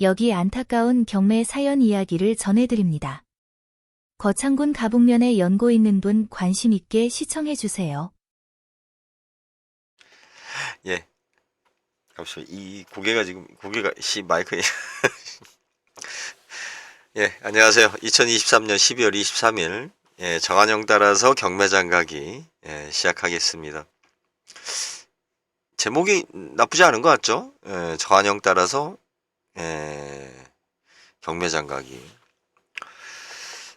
여기 안타까운 경매 사연 이야기를 전해드립니다. 거창군 가북면에 연고 있는 분 관심 있게 시청해 주세요. 예. 잠시만, 이 고개가 지금, 고개가, 씨, 마이크. 예, 안녕하세요. 2023년 12월 23일, 예, 정한영 따라서 경매장 가기, 예, 시작하겠습니다. 제목이 나쁘지 않은 것 같죠? 예, 정한영 따라서, 예, 경매 장 가기.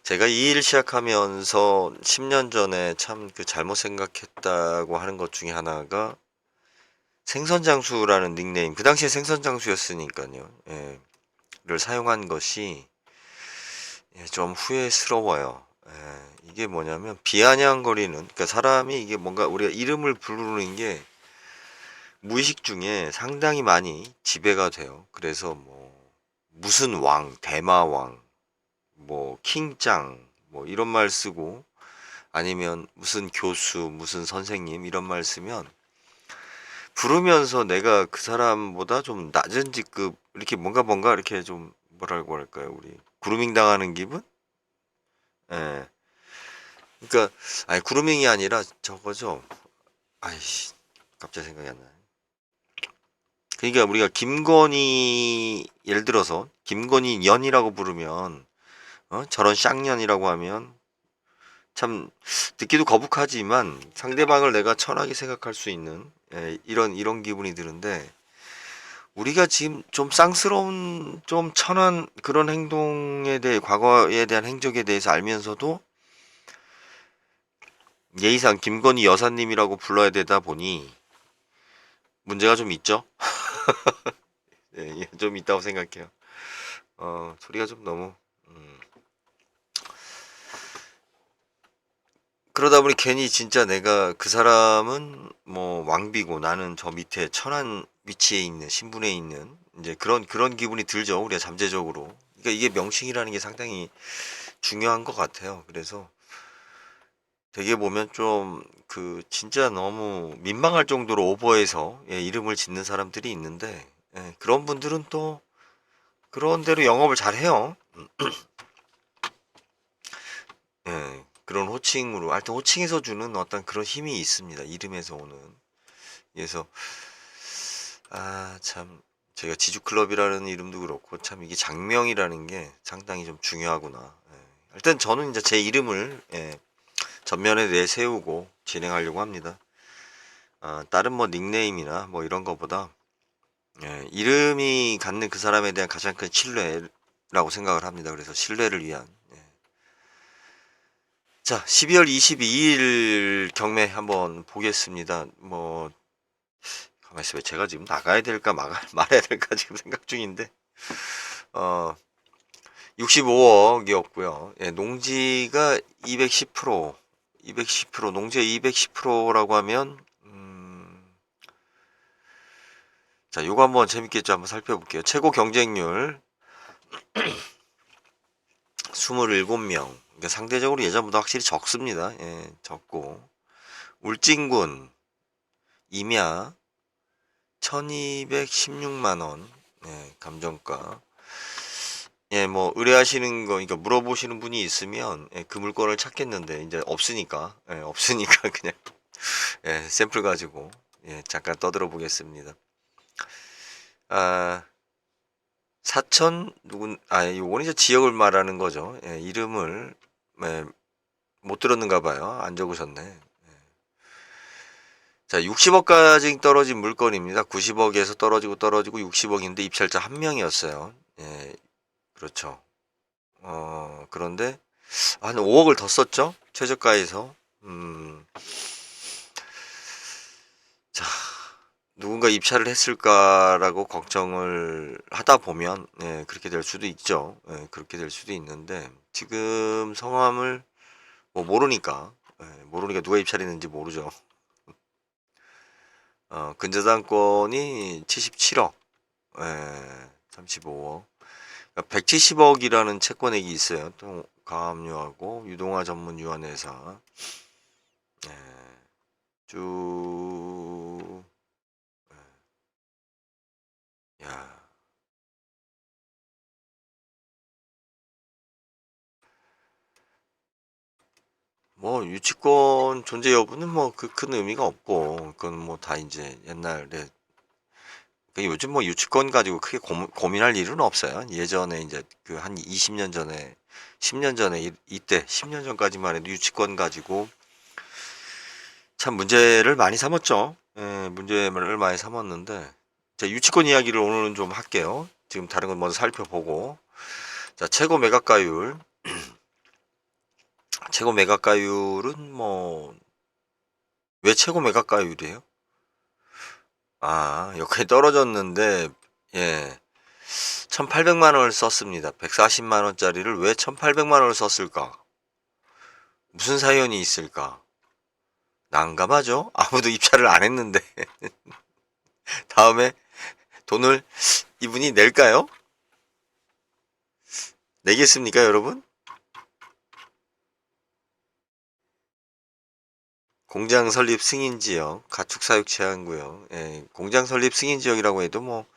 제가 이 일 시작하면서 10년 전에 참 그 잘못 생각했다고 하는 것 중에 하나가 생선장수라는 닉네임, 그 당시에 생선장수였으니까요. 예, 를 사용한 것이 예, 좀 후회스러워요. 예, 이게 뭐냐면 비아냥거리는, 그러니까 사람이 이게 뭔가 우리가 이름을 부르는 게 무의식 중에 상당히 많이 지배가 돼요. 그래서 뭐 무슨 왕, 대마왕, 뭐 킹짱, 뭐 이런 말 쓰고 아니면 무슨 교수, 무슨 선생님 이런 말 쓰면 부르면서 내가 그 사람보다 좀 낮은 직급 이렇게 뭔가 뭔가 이렇게 좀 뭐라고 할까요 우리 그루밍 당하는 기분? 예. 그러니까 아니 그루밍이 아니라 저거죠. 아이씨 갑자기 생각이 안 나네. 그러니까 우리가 김건희 예를 들어서 김건희 년이라고 부르면 어? 저런 쌍년이라고 하면 참 듣기도 거북하지만 상대방을 내가 천하게 생각할 수 있는 예, 이런 이런 기분이 드는데 우리가 지금 좀 쌍스러운 좀 천한 그런 행동에 대해 과거에 대한 행적에 대해서 알면서도 예의상 김건희 여사님이라고 불러야 되다 보니 문제가 좀 있죠. 예, 예, 좀 있다고 생각해요. 어, 소리가 좀 너무 음. 그러다 보니 괜히 진짜 내가 그 사람은 뭐 왕비고 나는 저 밑에 천한 위치에 있는 신분에 있는 이제 그런 그런 기분이 들죠 우리가 잠재적으로 그러니까 이게 명칭이라는 게 상당히 중요한 것 같아요 그래서 되게 보면 좀 그 진짜 너무 민망할 정도로 오버해서 예, 이름을 짓는 사람들이 있는데 예, 그런 분들은 또 그런 대로 영업을 잘 해요 예, 그런 호칭으로 하여튼 호칭에서 주는 어떤 그런 힘이 있습니다. 이름에서 오는. 그래서 아, 참 제가 지주클럽이라는 이름도 그렇고 참 이게 장명이라는 게 상당히 좀 중요하구나. 예. 일단 저는 이제 제 이름을 예, 전면에 내세우고 진행하려고 합니다. 아, 다른 뭐 닉네임이나 뭐 이런 거보다 예, 이름이 갖는 그 사람에 대한 가장 큰 신뢰라고 생각을 합니다. 그래서 신뢰를 위한 예. 자, 12월 22일 경매 한번 보겠습니다. 뭐, 가만히 있어요. 제가 지금 나가야 될까, 말, 말해야 될까 지금 생각 중인데, 어, 65억이었고요. 예, 농지가 210%, 210%, 농지가 210%라고 하면, 음, 자, 요거 한번 재밌겠죠? 한번 살펴볼게요. 최고 경쟁률, 27명. 그러니까 상대적으로 예전보다 확실히 적습니다. 예, 적고 울진군 임야 1216만 원 예, 감정가 예, 뭐 의뢰하시는 거 그러니까 물어보시는 분이 있으면 예, 그 물건을 찾겠는데 이제 없으니까 예, 없으니까 그냥 예, 샘플 가지고 예, 잠깐 떠들어 보겠습니다. 아 사천 누군 아 요거는 이제 지역을 말하는 거죠. 예, 이름을 예, 못 들었는가 봐요. 안 적으셨네. 예. 자, 60억까지 떨어진 물건입니다. 90억에서 떨어지고 떨어지고 60억인데 입찰자 한 명이었어요. 예, 그렇죠. 어, 그런데 한 5억을 더 썼죠? 최저가에서. 음. 자, 누군가 입찰을 했을까라고 걱정을 하다 보면 예, 그렇게 될 수도 있죠. 예, 그렇게 될 수도 있는데 지금 성함을 뭐 모르니까 예, 모르니까 누가 입찰했는지 모르죠. 어, 근저당권이 77억, 예, 35억, 170억이라는 채권액이 있어요. 또 강압류하고 유동화 전문 유한회사 네. 쭉 네. 야. 뭐 유치권 존재 여부는 뭐 그 큰 의미가 없고 그건 뭐 다 이제 옛날에 요즘 뭐 유치권 가지고 크게 고, 고민할 일은 없어요. 예전에 이제 그 한 20년 전에 10년 전에 이, 이때 10년 전까지만 해도 유치권 가지고 참 문제를 많이 삼았죠. 예, 문제를 많이 삼았는데 자, 유치권 이야기를 오늘은 좀 할게요. 지금 다른 건 먼저 살펴보고 자, 최고 매각가율 최고 매각가율은 뭐 왜 최고 매각가율이에요? 아, 여기에 떨어졌는데 예. 1,800만 원을 썼습니다. 140만 원짜리를 왜 1,800만 원을 썼을까? 무슨 사연이 있을까? 난감하죠? 아무도 입찰을 안 했는데. 다음에 돈을 이분이 낼까요? 내겠습니까, 여러분? 공장 설립 승인 지역, 가축 사육 제한 구역, 예, 공장 설립 승인 지역이라고 해도 뭐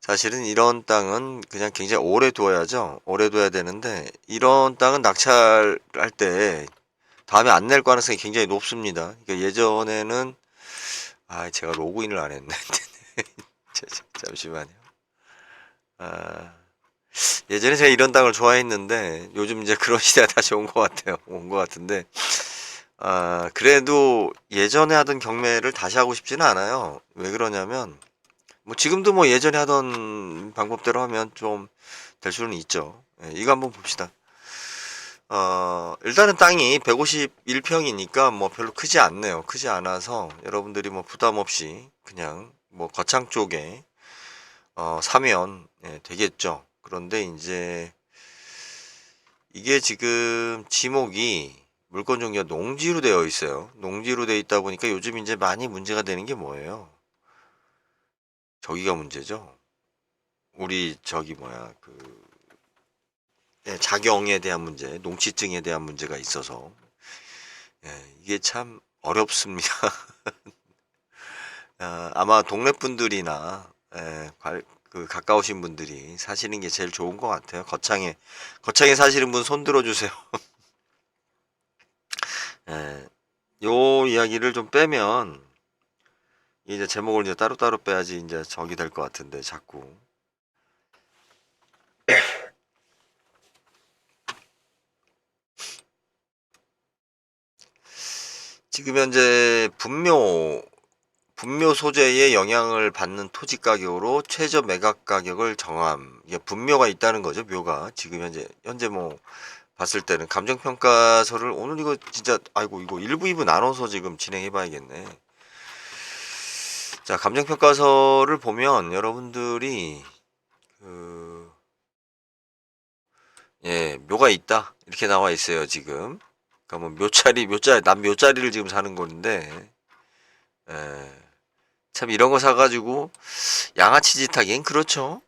사실은 이런 땅은 그냥 굉장히 오래 둬야죠. 오래 둬야 되는데 이런 땅은 낙찰할 때 다음에 안 낼 가능성이 굉장히 높습니다. 그러니까 예전에는 아 제가 로그인을 안 자, 잠시만요. 아, 예전에 제가 이런 땅을 좋아했는데 요즘 이제 그런 시대가 다시 온 것 같아요. 온 것 같은데 아, 그래도 예전에 하던 경매를 다시 하고 싶지는 않아요. 왜 그러냐면, 뭐 지금도 뭐 예전에 하던 방법대로 하면 좀 될 수는 있죠. 예, 이거 한번 봅시다. 어, 일단은 땅이 151평이니까 뭐 별로 크지 않네요. 크지 않아서 여러분들이 뭐 부담 없이 그냥 뭐 거창 쪽에 어, 사면 예, 되겠죠. 그런데 이제 이게 지금 지목이 물건 종류가 농지로 되어 있어요. 농지로 되어 있다 보니까 요즘 이제 많이 문제가 되는 게 뭐예요? 저기가 문제죠. 우리 저기 뭐야 그 예, 자경에 대한 문제, 농치증에 대한 문제가 있어서 예, 이게 참 어렵습니다. 아, 아마 동네 분들이나 예, 관- 그 가까우신 분들이 사시는 게 제일 좋은 것 같아요. 거창에 거창에 사시는 분 손 들어주세요. 예, 요 이야기를 좀 빼면 이제 제목을 이제 따로따로 빼야지 이제 적이 될 것 같은데 자꾸 지금 현재 분묘 분묘 소재에 영향을 받는 토지 가격으로 최저 매각 가격을 정함. 이게 분묘가 있다는 거죠, 묘가. 지금 현재 현재 뭐 봤을 때는 감정평가서를 오늘 이거 진짜 아이고 이거 1부 2부 나눠서 지금 진행해 봐야겠네. 자, 감정평가서를 보면 여러분들이 그 예, 묘가 있다. 이렇게 나와 있어요, 지금. 그러니까 뭐 묘자리, 묘자리, 남 묘자리를 지금 사는 건데 예. 참 이런 거 사가지고 양아치 짓 하기엔 그렇죠.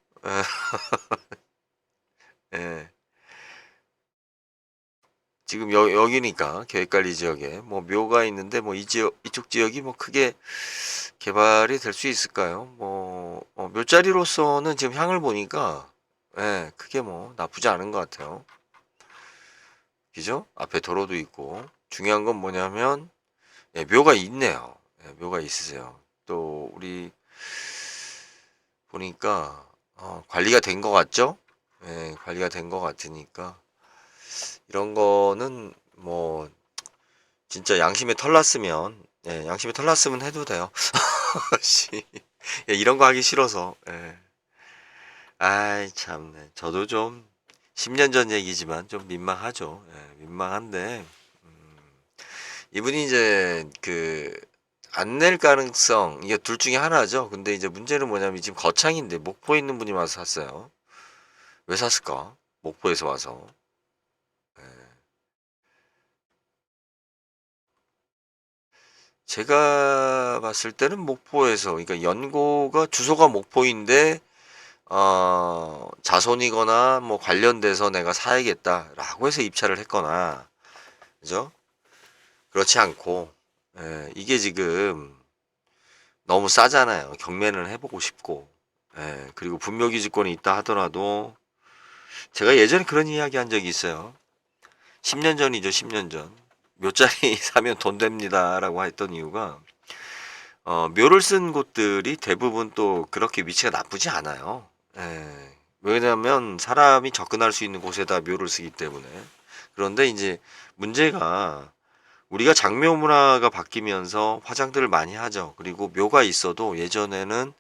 예. 예. 지금 여, 여기니까 계획관리 지역에 뭐 묘가 있는데 뭐 이 지역 이쪽 지역이 뭐 크게 개발이 될 수 있을까요? 뭐 어, 묘자리로서는 지금 향을 보니까 예, 크게 뭐 나쁘지 않은 것 같아요. 그죠? 앞에 도로도 있고 중요한 건 뭐냐면 예, 묘가 있네요. 예, 묘가 있으세요. 또 우리 보니까 어, 관리가 된 것 같죠? 예, 관리가 된 것 같으니까 이런 거는 뭐 진짜 양심에 털났으면 예, 양심에 털났으면 해도 돼요. 씨. 예, 이런 거 하기 싫어서. 예. 아이 참네. 저도 좀 10년 전 얘기지만 좀 민망하죠. 예, 민망한데 음, 이분이 이제 그 안 낼 가능성 이게 둘 중에 하나죠. 근데 이제 문제는 뭐냐면 지금 거창인데 목포에 있는 분이 와서 샀어요. 왜 샀을까? 목포에서 와서. 제가 봤을 때는 목포에서 그러니까 연고가 주소가 목포인데 어, 자손이거나 뭐 관련돼서 내가 사야겠다라고 해서 입찰을 했거나 그죠? 그렇지 않고 예, 이게 지금 너무 싸잖아요. 경매는 해보고 싶고 예, 그리고 분묘기지권이 있다 하더라도 제가 예전에 그런 이야기 한 적이 있어요. 10년 전이죠, 10년 전. 묘자리 사면 돈 됩니다라고 했던 이유가 어, 묘를 쓴 곳들이 대부분 또 그렇게 위치가 나쁘지 않아요. 예. 왜냐하면 사람이 접근할 수 있는 곳에다 묘를 쓰기 때문에. 그런데 이제 문제가 우리가 장묘 문화가 바뀌면서 화장들을 많이 하죠. 그리고 묘가 있어도 예전에는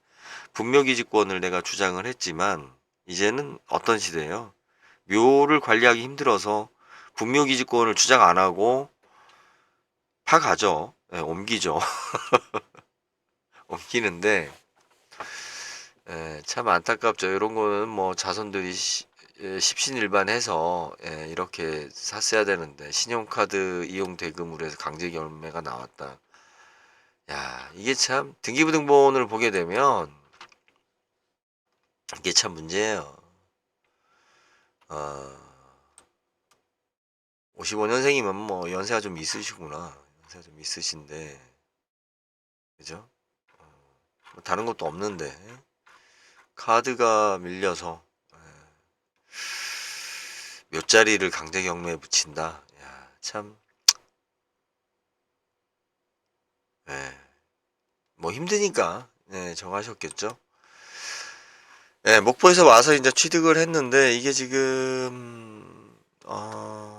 분묘기지권을 내가 주장을 했지만 이제는 어떤 시대예요? 묘를 관리하기 힘들어서 분묘기지권을 주장 안 하고 파가죠. 예, 옮기죠. 옮기는데 예, 참 안타깝죠. 이런 거는 뭐 자손들이 시- 예, 십신일반해서 예, 이렇게 샀어야 되는데 신용카드 이용 대금으로 해서 강제 결매가 나왔다. 야, 이게 참 등기부등본을 보게 되면 이게 참 문제예요. 어, 55년생이면 뭐 연세가 좀 있으시구나. 연세가 좀 있으신데, 그죠? 어, 뭐 다른 것도 없는데 카드가 밀려서 예, 몇 자리를 강제 경매에 붙인다. 야, 참, 예, 뭐 힘드니까 예, 정하셨겠죠. 예, 목포에서 와서 이제 취득을 했는데 이게 지금 어,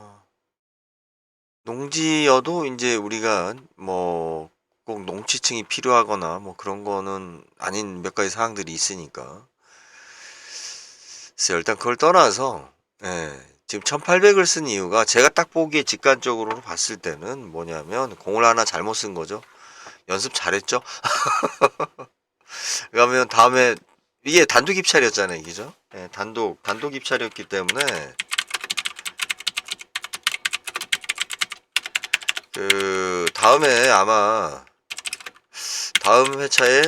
농지여도 이제 우리가 뭐 꼭 농지층이 필요하거나 뭐 그런 거는 아닌 몇 가지 사항들이 있으니까 그래서 일단 그걸 떠나서 예, 지금 1800 을 쓴 이유가 제가 딱 보기에 직관적으로 봤을 때는 뭐냐면 공을 하나 잘못 쓴 거죠. 연습 잘했죠? 그러면 다음에 이게 단독 입찰이었잖아요, 그죠? 예, 단독 단독 입찰이었기 때문에 그 다음에 아마 다음 회차에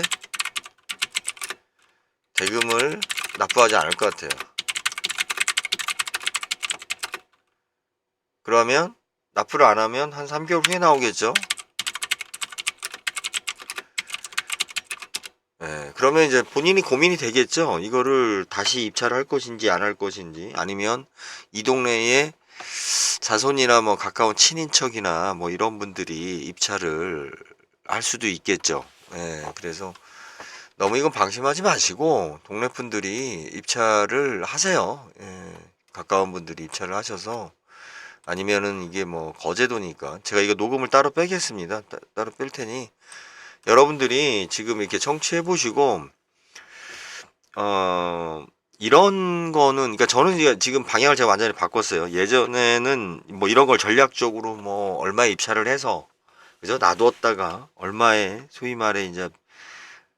대금을 납부하지 않을 것 같아요. 그러면 납부를 안 하면 한 3개월 후에 나오겠죠? 예, 그러면 이제 본인이 고민이 되겠죠? 이거를 다시 입찰을 할 것인지 안 할 것인지 아니면 이 동네에 자손이나 뭐 가까운 친인척이나 뭐 이런 분들이 입찰을 할 수도 있겠죠. 예, 그래서 너무 이건 방심하지 마시고 동네 분들이 입찰을 하세요. 예, 가까운 분들이 입찰을 하셔서 아니면은 이게 뭐 거제도니까 제가 이거 녹음을 따로 빼겠습니다. 따, 따로 뺄 테니 여러분들이 지금 이렇게 청취해 보시고 어 이런 거는 그러니까 저는 지금 방향을 제가 완전히 바꿨어요. 예전에는 뭐 이런 걸 전략적으로 뭐 얼마에 입찰을 해서 그죠? 놔두었다가 얼마에 소위 말해 이제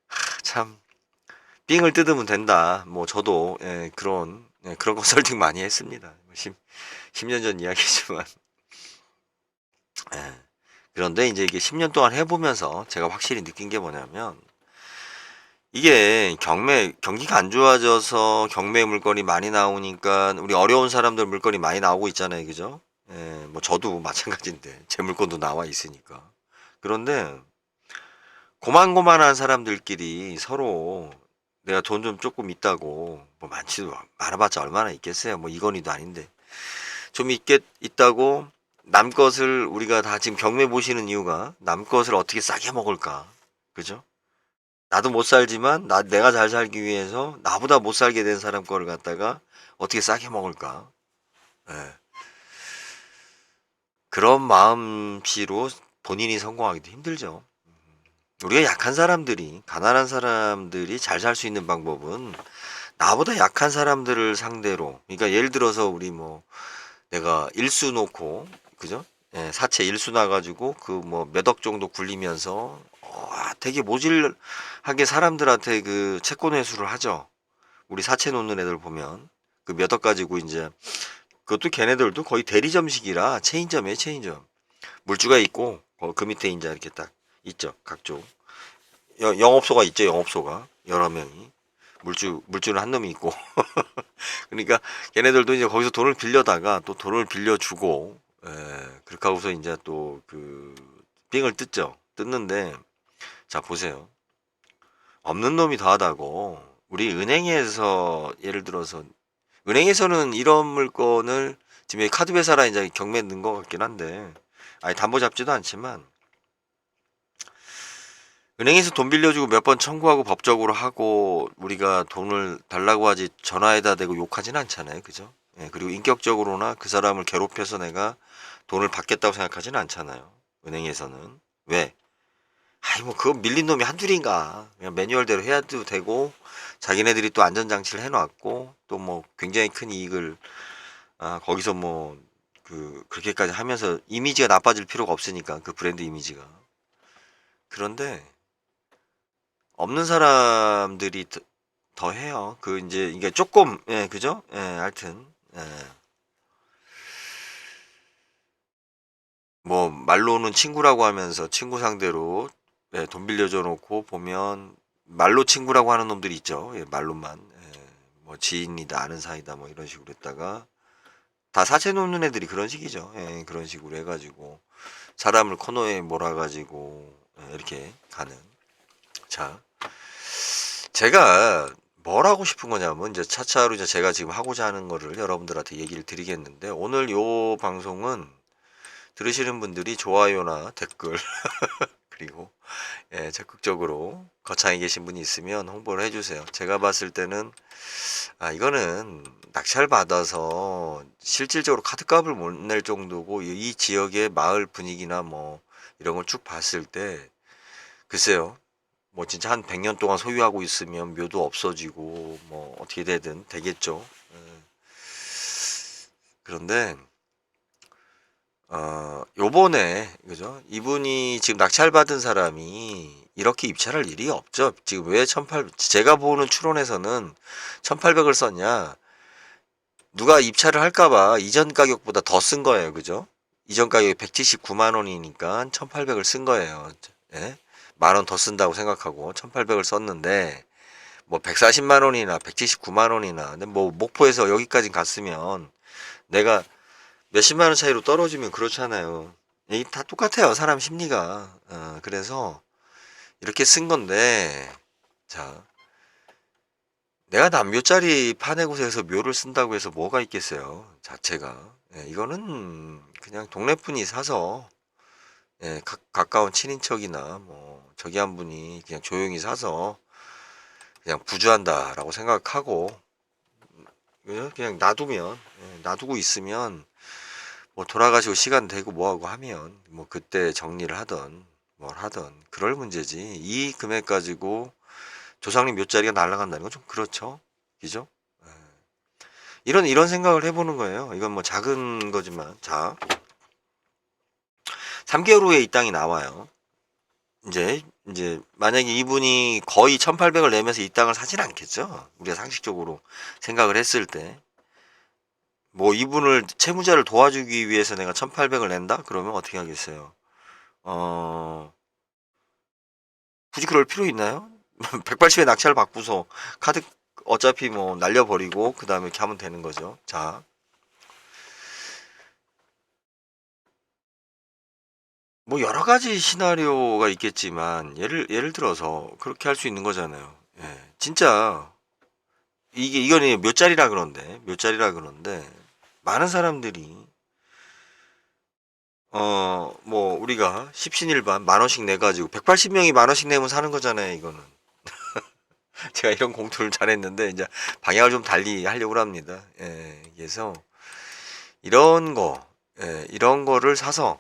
하, 참 삥을 뜯으면 된다. 뭐 저도 예, 그런 예, 그런 컨설팅 많이 했습니다. 10, 10년 전 이야기지만 예. 그런데 이제 이게 10년 동안 해보면서 제가 확실히 느낀 게 뭐냐면 이게 경매 경기가 안 좋아져서 경매 물건이 많이 나오니까 우리 어려운 사람들 물건이 많이 나오고 있잖아요, 그죠? 예, 뭐 저도 마찬가지인데 제 물건도 나와 있으니까. 그런데 고만고만한 사람들끼리 서로 내가 돈 좀 조금 있다고 뭐 많지도 많아봤자 얼마나 있겠어요. 뭐 이건희도 아닌데 좀 있겠 있다고 남 것을 우리가 다 지금 경매 보시는 이유가 남 것을 어떻게 싸게 먹을까, 그죠? 나도 못 살지만 나 내가 잘 살기 위해서 나보다 못 살게 된 사람 거를 갖다가 어떻게 싸게 먹을까? 예. 그런 마음씨로 본인이 성공하기도 힘들죠. 우리가 약한 사람들이 가난한 사람들이 잘 살 수 있는 방법은 나보다 약한 사람들을 상대로 그러니까 예를 들어서 우리 뭐 내가 일수 놓고 그죠? 예, 사채 일수 나가지고 그 뭐 몇 억 정도 굴리면서 어, 되게 모질하게 사람들한테 그 채권 회수를 하죠. 우리 사채 놓는 애들 보면 그 몇 억 가지고 이제 그것도 걔네들도 거의 대리점식이라 체인점이에요, 체인점. 물주가 있고 어, 그 밑에 이제 이렇게 딱 있죠, 각종. 여- 영업소가 있죠, 영업소가 여러 명이. 물주 물주는 한 놈이 있고. 그러니까 걔네들도 이제 거기서 돈을 빌려다가 또 돈을 빌려주고, 에, 그렇게 하고서 이제 또그 삥을 뜯죠. 뜯는데 자 보세요. 없는 놈이 더하다고 우리 은행에서 예를 들어서 은행에서는 이런 물건을 지금 카드 회사라 이제 경매 넣은 것 같긴 한데 아니 담보 잡지도 않지만 은행에서 돈 빌려주고 몇 번 청구하고 법적으로 하고 우리가 돈을 달라고 하지 전화에다 대고 욕하진 않잖아요. 그죠? 예, 그리고 인격적으로나 그 사람을 괴롭혀서 내가 돈을 받겠다고 생각하지는 않잖아요. 은행에서는. 왜? 아이 뭐 그거 밀린 놈이 한둘인가. 그냥 매뉴얼대로 해야도 되고 자기네들이 또 안전장치를 해놨고 또 뭐 굉장히 큰 이익을 아, 거기서 뭐 그 그렇게까지 하면서 이미지가 나빠질 필요가 없으니까 그 브랜드 이미지가. 그런데 없는 사람들이 더, 더 해요. 그 이제 이게 조금 예 그죠? 예 하여튼 예. 뭐 말로는 친구라고 하면서 친구 상대로 예, 돈 빌려줘 놓고 보면 말로 친구라고 하는 놈들이 있죠. 예, 말로만 예, 뭐 지인이다 아는 사이다 뭐 이런 식으로 했다가 다 사채 놓는 애들이 그런 식이죠. 예, 그런 식으로 해가지고 사람을 코너에 몰아가지고 예, 이렇게 가는 자 제가 뭘 하고 싶은 거냐면 이제 차차로 이제 제가 지금 하고자 하는 거를 여러분들한테 얘기를 드리겠는데 오늘 요 방송은 들으시는 분들이 좋아요나 댓글 그리고 예, 적극적으로 거창에 계신 분이 있으면 홍보를 해주세요. 제가 봤을 때는 아 이거는 낙찰 받아서 실질적으로 카드값을 못 낼 정도고 이, 이 지역의 마을 분위기나 뭐 이런 걸 쭉 봤을 때 글쎄요. 뭐 진짜 한 100년 동안 소유하고 있으면 묘도 없어지고 뭐 어떻게 되든 되겠죠. 예. 그런데 어, 요번에, 그죠? 이분이 지금 낙찰 받은 사람이 이렇게 입찰할 일이 없죠. 지금 왜 1800, 제가 보는 추론에서는 1800을 썼냐? 누가 입찰을 할까봐 이전 가격보다 더 쓴 거예요. 그죠? 이전 가격이 179만 원이니까 1800을 쓴 거예요. 예? 만원 더 쓴다고 생각하고 1800을 썼는데, 뭐 140만 원이나 179만 원이나, 근데 뭐 목포에서 여기까지 갔으면 내가 몇십만 원 차이로 떨어지면 그렇잖아요. 이다 똑같아요. 사람 심리가. 어, 그래서 이렇게 쓴 건데, 자, 내가 남묘짜리 파내 곳에서 묘를 쓴다고 해서 뭐가 있겠어요. 자체가. 예, 이거는 그냥 동네 분이 사서, 예, 가, 가까운 친인척이나 뭐, 저기 한 분이 그냥 조용히 사서 그냥 부주한다라고 생각하고, 그냥 그냥 놔두면, 예, 놔두고 있으면 뭐 돌아가시고 시간 되고 뭐하고 하면 뭐 그때 정리를 하던 뭘 하던 그럴 문제지. 이 금액 가지고 조상님 몇 자리가 날아간다는 건 좀 그렇죠? 그죠? 예. 이런 이런 생각을 해보는 거예요. 이건 뭐 작은 거지만. 자. 3개월 후에 이 땅이 나와요. 이제 이제 만약에 이분이 거의 1800을 내면서 이 땅을 사진 않겠죠? 우리가 상식적으로 생각을 했을 때 뭐 이분을 채무자를 도와주기 위해서 내가 1800을 낸다? 그러면 어떻게 하겠어요? 어, 굳이 그럴 필요 있나요? 180에 낙찰 받고서 카드 어차피 뭐 날려버리고 그 다음에 이렇게 하면 되는 거죠. 자. 뭐 여러 가지 시나리오가 있겠지만 예를 예를 들어서 그렇게 할 수 있는 거잖아요. 예. 진짜 이게 이거는 몇 자리라 그런데 몇 자리라 그런데 많은 사람들이 어 뭐 우리가 십신일반 만 원씩 내 가지고 180명이 만 원씩 내면 사는 거잖아요 이거는. 제가 이런 공투를 잘했는데 이제 방향을 좀 달리 하려고 합니다. 예 그래서 이런 거 예, 이런 거를 사서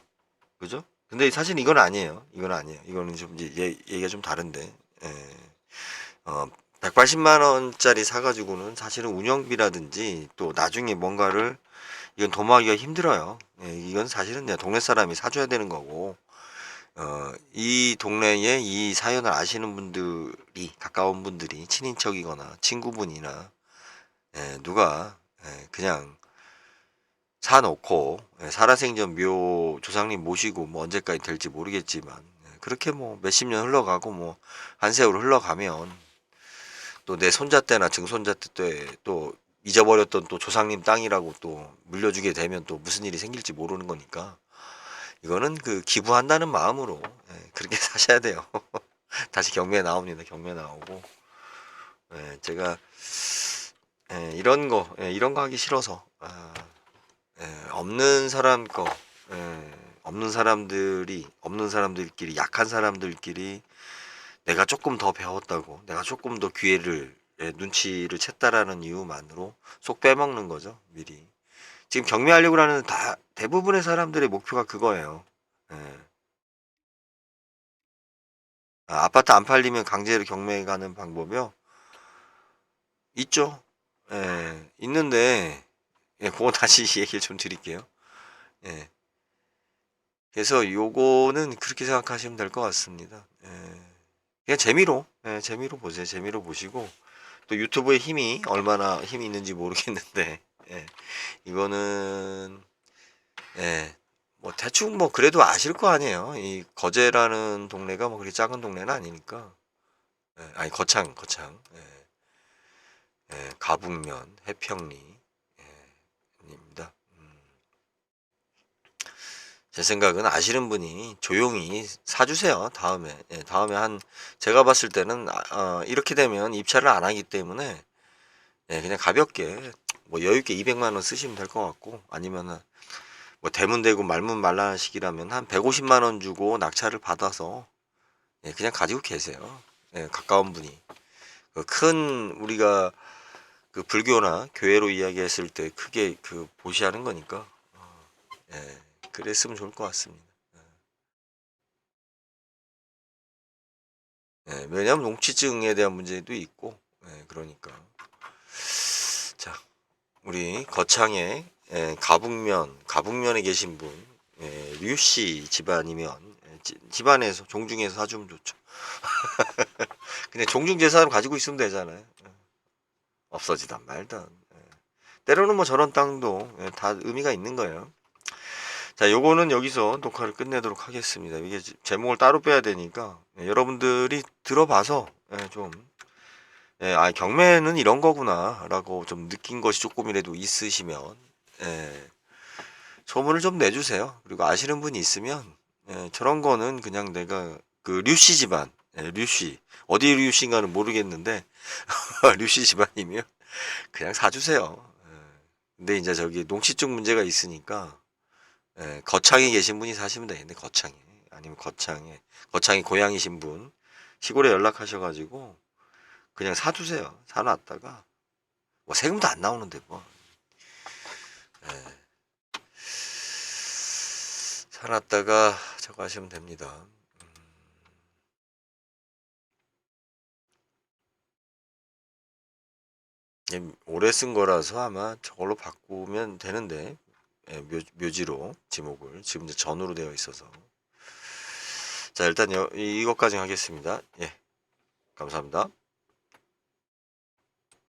그죠? 근데 사실 이건 아니에요. 이건 아니에요. 이거는 좀 이제 얘, 얘기가 좀 다른데 예. 어 180만 원짜리 사가지고는 사실은 운영비라든지 또 나중에 뭔가를 이건 도모하기가 힘들어요. 예, 이건 사실은 내 동네 사람이 사줘야 되는 거고, 어, 이 동네에 이 사연을 아시는 분들이, 가까운 분들이, 친인척이거나 친구분이나, 예, 누가, 예, 그냥 사놓고, 예, 살아생전 묘 조상님 모시고 뭐 언제까지 될지 모르겠지만, 예, 그렇게 뭐 몇십 년 흘러가고 뭐 한 세월 흘러가면, 또 내 손자 때나 증손자 때 또 잊어버렸던 또 조상님 땅이라고 또 물려주게 되면 또 무슨 일이 생길지 모르는 거니까 이거는 그 기부한다는 마음으로 예, 그렇게 사셔야 돼요. 다시 경매 나옵니다. 경매 나오고 예, 제가 예, 이런 거 예, 이런 거 하기 싫어서 아, 예, 없는 사람 거 예, 없는 사람들이 없는 사람들끼리 약한 사람들끼리 내가 조금 더 배웠다고 내가 조금 더 기회를 예, 눈치를 챘다라는 이유만으로 쏙 빼먹는 거죠 미리 지금 경매하려고 하는 다 대부분의 사람들의 목표가 그거예요 예. 아, 아파트 안 팔리면 강제로 경매에 가는 방법이요 있죠 예, 있는데 예, 그거 다시 얘기를 좀 드릴게요 예. 그래서 요거는 그렇게 생각하시면 될 것 같습니다. 예. 그냥 재미로, 예, 재미로 보세요. 재미로 보시고 또 유튜브에 힘이 얼마나 힘이 있는지 모르겠는데 예. 이거는 예. 뭐 대충 뭐 그래도 아실 거 아니에요. 이 거제라는 동네가 뭐 그렇게 작은 동네는 아니니까. 예, 아니 거창, 거창. 예. 예, 가북면, 해평리 예, 입니다. 음. 제 생각은 아시는 분이 조용히 사주세요. 다음에. 예, 다음에 한, 제가 봤을 때는, 아, 어, 이렇게 되면 입찰을 안 하기 때문에, 예, 그냥 가볍게, 뭐 여유있게 200만원 쓰시면 될 것 같고, 아니면은, 뭐 대문대구 말문 말라식이라면 한 150만원 주고 낙찰을 받아서, 예, 그냥 가지고 계세요. 예, 가까운 분이. 그 큰, 우리가, 그 불교나 교회로 이야기했을 때 크게 그 보시하는 거니까, 어, 예. 그랬으면 좋을 것 같습니다. 예, 왜냐하면 농치증에 대한 문제도 있고, 예, 그러니까. 자, 우리 거창에 예, 가북면, 가북면에 계신 분, 예, 류씨 집안이면 예, 지- 집안에서 종중에서 사주면 좋죠. 근데 종중 재산을 가지고 있으면 되잖아요. 예. 없어지단 말든. 예. 때로는 뭐 저런 땅도 예, 다 의미가 있는 거예요. 자, 요거는 여기서 녹화를 끝내도록 하겠습니다. 이게 지- 제목을 따로 빼야 되니까 예, 여러분들이 들어봐서 예, 좀 예, 아, 경매는 이런 거구나라고 좀 느낀 것이 조금이라도 있으시면 예, 소문을 좀 내주세요. 그리고 아시는 분이 있으면 예, 저런 거는 그냥 내가 그 류씨 집안, 예, 류씨 어디 류씨인가는 모르겠는데 류씨 집안이면 그냥 사주세요. 예. 근데 이제 저기 농시증 문제가 있으니까 예, 거창에 계신 분이 사시면 되겠네 거창에 아니면 거창에 거창이 고향이신 분. 시골에 연락하셔가지고 그냥 사두세요. 사놨다가 뭐 세금도 안 나오는데 뭐. 예. 사놨다가 저거 하시면 됩니다. 음. 예, 오래 쓴 거라서 아마 저걸로 바꾸면 되는데. 예, 묘, 묘지로 지목을 지금 이제 전으로 되어 있어서. 자 일단 이것까지 하겠습니다. 예. 감사합니다